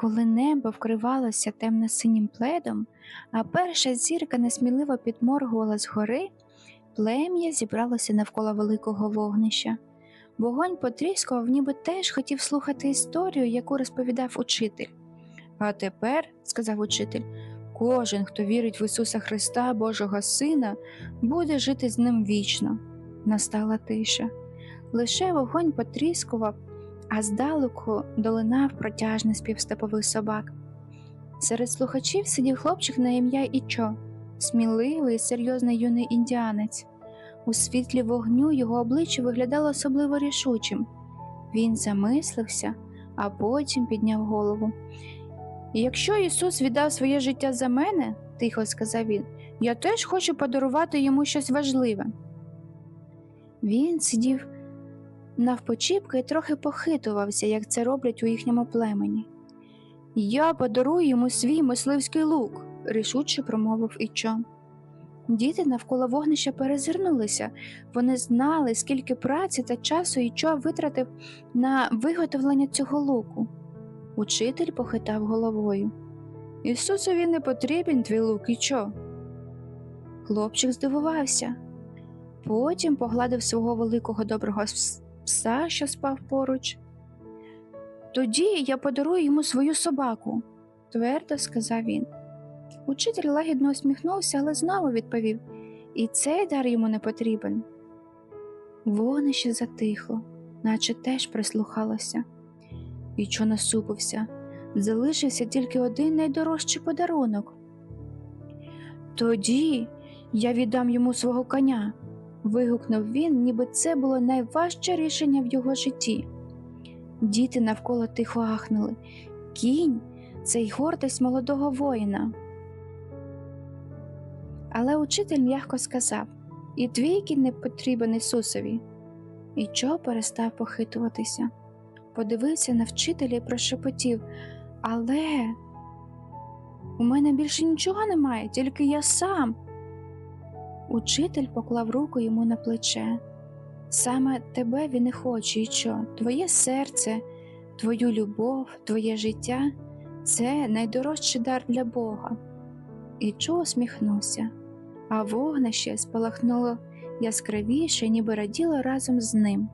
Коли небо вкривалося темно-синім пледом, а перша зірка несміливо підморгувала згори, плем'я зібралося навколо великого вогнища. Вогонь потріскував, ніби теж хотів слухати історію, яку розповідав учитель. А тепер, сказав учитель, кожен, хто вірить в Ісуса Христа, Божого Сина, буде жити з ним вічно. Настала тиша. Лише вогонь потріскував, а здалеку долинав протяжний спів степових собак. Серед слухачів сидів хлопчик на ім'я Ічо, сміливий і серйозний юний індіанець. У світлі вогню його обличчя виглядало особливо рішучим. Він замислився, а потім підняв голову. Якщо Ісус віддав своє життя за мене, тихо сказав він, я теж хочу подарувати йому щось важливе. Він сидів навпочіпки трохи похитувався, як це роблять у їхньому племені. Я подарую йому свій мисливський лук, рішуче промовив Ічо. Діти навколо вогнища перезирнулися. Вони знали, скільки праці та часу Ічо витратив на виготовлення цього луку. Учитель похитав головою. Ісусові не потрібен твій лук, Ічо. Хлопчик здивувався. Потім погладив свого великого доброго пса, що спав поруч. Тоді я подарую йому свою собаку, твердо сказав він. Учитель лагідно усміхнувся, але знову відповів і цей дар йому не потрібен. Вогнище затихло, наче теж прислухалося. Вічо насупився. Залишився тільки один найдорожчий подарунок. Тоді я віддам йому свого коня, вигукнув він, ніби це було найважче рішення в його житті. Діти навколо тихо ахнули. Кінь це й гордість молодого воїна. Але учитель м'яко сказав і твій кінь не потрібен Ісусові. І Чо перестав похитуватися. Подивився на вчителя і прошепотів, але у мене більше нічого немає, тільки я сам. Учитель поклав руку йому на плече. Саме тебе він і хоче, і що? Твоє серце, твою любов, твоє життя це найдорожчий дар для Бога. І Чо усміхнувся, а вогнище спалахнуло яскравіше, ніби раділо разом з ним.